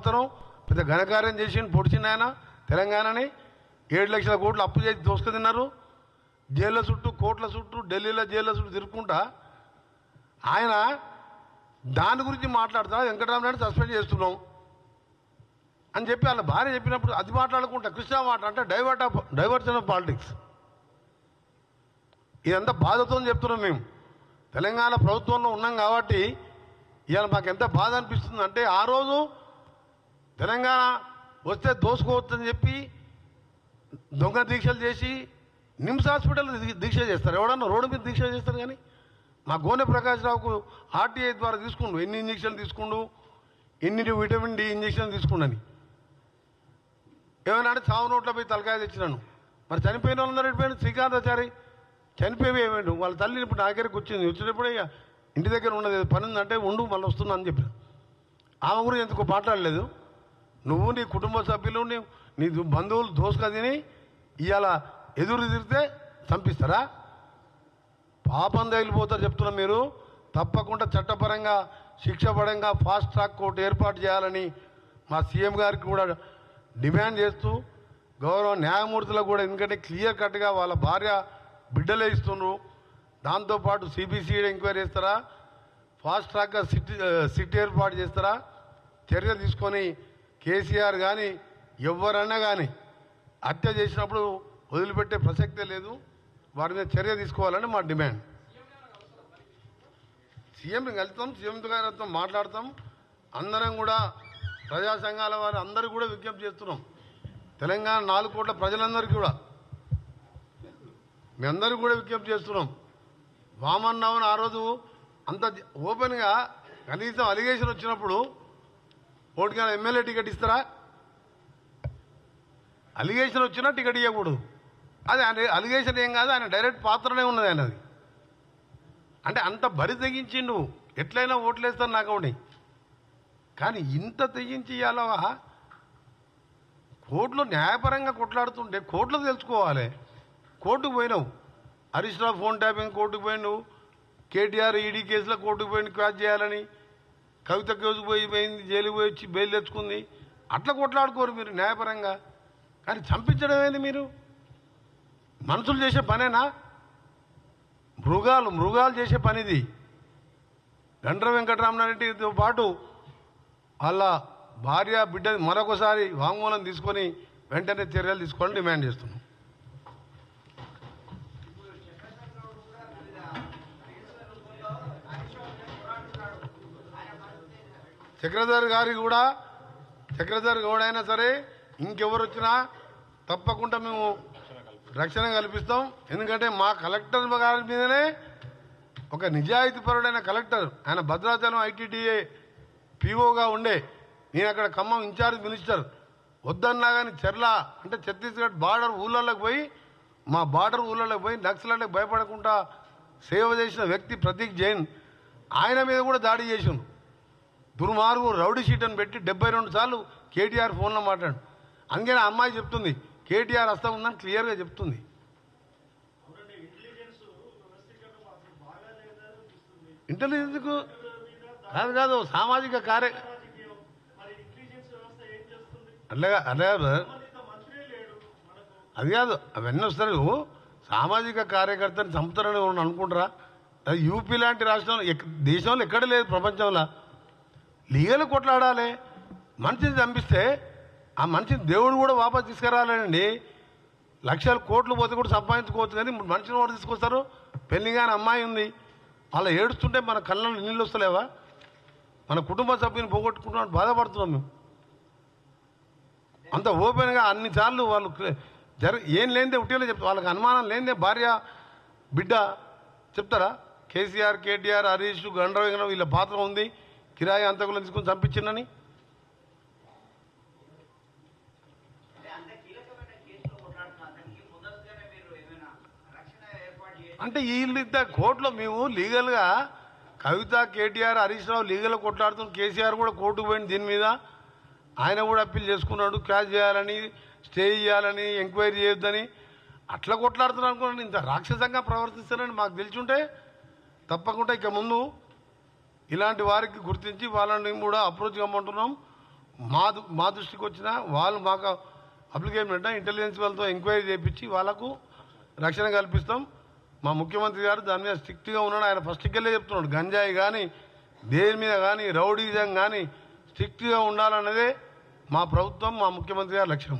అతను పెద్ద ఘనకార్యం చేసి పొడిచింది ఆయన తెలంగాణని. ఏడు లక్షల కోట్లు అప్పు చేసి దోసుకు తిన్నారు. జైళ్ళ చుట్టూ కోట్ల చుట్టూ ఢిల్లీలో జైళ్ళ చుట్టూ తిరుక్కుంటా ఆయన దాని గురించి మాట్లాడుతున్నా వెంకటరామనాయుడు సస్పెండ్ చేస్తున్నాం అని చెప్పి వాళ్ళ భార్య చెప్పినప్పుడు అది మాట్లాడుకుంటా కృష్ణ మాట అంటే divert of diversion of politics. ఇదంతా బాధతో చెప్తున్నాం మేము. తెలంగాణ ప్రభుత్వంలో ఉన్నాం కాబట్టి ఇవాళ మాకు ఎంత బాధ అనిపిస్తుంది అంటే ఆ రోజు తెలంగాణ వస్తే దోసుకోవచ్చని చెప్పి దొంగ దీక్షలు చేసి నిమ్స్ హాస్పిటల్ దీ- దీక్ష చేస్తారు. ఎవడన్నా రోడ్డు మీద దీక్ష చేస్తారు కానీ మా గోనె ప్రకాశ్రావుకు ఆర్టీఐ ద్వారా తీసుకుండు. ఎన్ని ఇంజక్షన్లు తీసుకుండు? ఎన్ని విటమిన్ డి ఇంజక్షన్లు తీసుకుండని. ఏమైనా అంటే చావు నోట్లో పోయి తలకాయ తెచ్చినాను. మరి చనిపోయిన వాళ్ళందరూ ఎడిపోయాను శ్రీకాంతాచారి. చనిపోయి ఏమైండు? వాళ్ళ తల్లి ఇప్పుడు నా దగ్గరికి వచ్చింది. వచ్చినప్పుడు ఇక ఇంటి దగ్గర ఉన్నది పని ఉందంటే ఉండు మళ్ళీ వస్తున్నా అని చెప్పిన. ఆమె గురించి ఎందుకు మాట్లాడలేదు? నువ్వు నీ కుటుంబ సభ్యులు నీ బంధువులు దోసుక తిని ఇవాళ ఎదురు తిరిగితే చంపిస్తారా? పాపం తగిలిపోతారు చెప్తున్నా మీరు. తప్పకుండా చట్టపరంగా శిక్షపరంగా ఫాస్ట్ ట్రాక్ కోర్టు ఏర్పాటు చేయాలని మా సీఎం గారికి కూడా డిమాండ్ చేస్తూ గౌరవ న్యాయమూర్తులకు కూడా ఎందుకంటే క్లియర్ కట్గా వాళ్ళ భార్య బిడ్డలే ఇస్తున్నారు దాంతోపాటు సిబిసిఐడి ఎంక్వైరీ చేస్తారా? ఫాస్ట్ ట్రాక్గా సిట్ సిట్ ఏర్పాటు చేస్తారా? చర్య తీసుకొని కేసీఆర్ కానీ ఎవరన్నా కానీ హత్య చేసినప్పుడు వదిలిపెట్టే ప్రసక్తే లేదు. వారి మీద చర్య తీసుకోవాలని మా డిమాండ్. సీఎంని కలుతాం సీఎం గారితో మాట్లాడతాం. అందరం కూడా ప్రజా సంఘాల వారు అందరూ కూడా విజ్ఞప్తి చేస్తున్నాం. తెలంగాణ నాలుగు కోట్ల ప్రజలందరికీ కూడా. మీ అందరూ కూడా విజ్ఞప్తి చేస్తున్నాం. వామన్నావుని ఆ రోజు అంత ఓపెన్గా కనీసం అలిగేషన్ వచ్చినప్పుడు ఓటుగా ఎమ్మెల్యే టికెట్ ఇస్తారా? అలిగేషన్ వచ్చినా టికెట్ ఇవ్వకూడదు అది ఆయన అలిగేషన్ ఏం కాదు ఆయన డైరెక్ట్ పాత్రనే ఉన్నది ఆయనది. అంటే అంత బరి తెగించిండు. ఎట్లయినా ఓట్లేస్తాను నాకు ఒకటి కానీ ఇంత తెగించి ఇవ్వాలవా కోర్టులో న్యాయపరంగా కొట్లాడుతుంటే కోర్టులో తెలుసుకోవాలి. కోర్టుకు పోయినావు హరీష్ రావు ఫోన్ ట్యాపింగ్ కోర్టుకు పోయినావు కేటీఆర్ ఈడీ కేసులో కోర్టుకు పోయిన క్వాచ్ చేయాలని. కవిత కేసు పోయి పోయింది జైలుకి పోయి వచ్చి బెయిల్ తెచ్చుకుంది. అట్లా కొట్లాడుకోరు మీరు న్యాయపరంగా. కానీ చంపించడం ఏంది మీరు? మనుషులు చేసే పనేనా? మృగాలు మృగాలు చేసే పనిది. గండ్ర వెంకటరామనారెడ్డితో పాటు వాళ్ళ భార్య బిడ్డ మరొకసారి వాంగ్మూలం తీసుకొని వెంటనే చర్యలు తీసుకోవాలని డిమాండ్ చేస్తున్నాం. చక్రధర్ గారి కూడా చక్రధర్ గౌడైనా సరే ఇంకెవరు వచ్చినా తప్పకుండా మేము రక్షణ కల్పిస్తాం. ఎందుకంటే మా కలెక్టర్ గారి మీదనే ఒక నిజాయితీపరుడైన కలెక్టర్ ఆయన భద్రాచలం ఐటీడీఏ పీఓగా ఉండే నేను అక్కడ ఖమ్మం ఇన్ఛార్జ్ మినిస్టర్ వద్దన్నా కానీ చెర్ల అంటే ఛత్తీస్గఢ్ బార్డర్ ఊళ్ళలోకి పోయి మా బార్డర్ ఊళ్ళలోకి పోయి నక్సలకి భయపడకుండా సేవ చేసిన వ్యక్తి ప్రతీక్ జైన్ ఆయన మీద కూడా దాడి చేసిండు. దుర్మార్గు రౌడీ షీట్ అని పెట్టి డెబ్బై రెండు సార్లు కేటీఆర్ ఫోన్లో మాట్లాడు. అందుకని అమ్మాయి చెప్తుంది కేటీఆర్ వస్తా ఉందని క్లియర్గా చెప్తుంది. ఇంటెలిజెన్స్కు కాదు కాదు సామాజిక కార్య అట్లాగా అట్లా కాదు అది కాదు అవన్నీ వస్తారు సామాజిక కార్యకర్తని చంపుతారని అనుకుంటారా? అది యూపీ లాంటి రాష్ట్రంలో దేశంలో ఎక్కడ లేదు ప్రపంచంలో. లీగల్ కొట్లాడాలి. మనిషిని చంపిస్తే ఆ మనిషిని దేవుడు కూడా వాపస్ తీసుకురాలండి లక్షల కోట్లు పోతే కూడా సంపాదించుకోవచ్చు కానీ మనిషిని కూడా తీసుకొస్తారు? పెళ్ళి కానీ అమ్మాయి ఉంది. అలా ఏడుస్తుంటే మన కళ్ళలో నీళ్ళు వస్తలేవా? మన కుటుంబ సభ్యుని పోగొట్టుకుంటున్నాం బాధపడుతున్నాం మేము. అంత ఓపెన్గా అన్నిసార్లు వాళ్ళు జర ఏం లేనిదే ఉట్టిలో చెప్తారు. వాళ్ళకి అనుమానం లేనిదే భార్య బిడ్డ చెప్తారా? కేసీఆర్ కేటీఆర్ హరీష్ గండ్రవేంగనం వీళ్ళ పాత్ర ఉంది. కిరాయి అంతకులను తీసుకొని చంపించిందని? అంటే వీళ్ళిద్ద కోర్టులో మేము లీగల్గా కవిత కేటీఆర్ హరీష్ రావు లీగల్గా కొట్లాడుతున్న కేసీఆర్ కూడా కోర్టుకు పోయింది దీని మీద. ఆయన కూడా అప్పీల్ చేసుకున్నాడు క్యాచ్ చేయాలని స్టే చేయాలని ఎంక్వైరీ చేయొద్దని. అట్లా కొట్లాడుతున్నాను అనుకున్నాను. ఇంత రాక్షసంగా ప్రవర్తిస్తారని మాకు తెలిసి ఉంటే తప్పకుండా ఇక ముందు ఇలాంటి వారికి గుర్తించి వాళ్ళని కూడా అప్రోచ్ కమ్మంటున్నాం. మా మా దృష్టికి వచ్చిన వాళ్ళు మాకు అప్లికేషన్ పెట్టినా ఇంటెలిజెన్స్ వాళ్ళతో ఎంక్వైరీ చేయించి వాళ్ళకు రక్షణ కల్పిస్తాం. మా ముఖ్యమంత్రి గారు దాని మీద స్ట్రిక్ట్గా ఉన్నాడు. ఆయన ఫస్ట్ వెళ్ళే చెప్తున్నాడు. గంజాయి కానీ దేని మీద కానీ రౌడీజం కానీ స్ట్రిక్ట్గా ఉండాలన్నదే మా ప్రభుత్వం మా ముఖ్యమంత్రి గారి లక్ష్యం.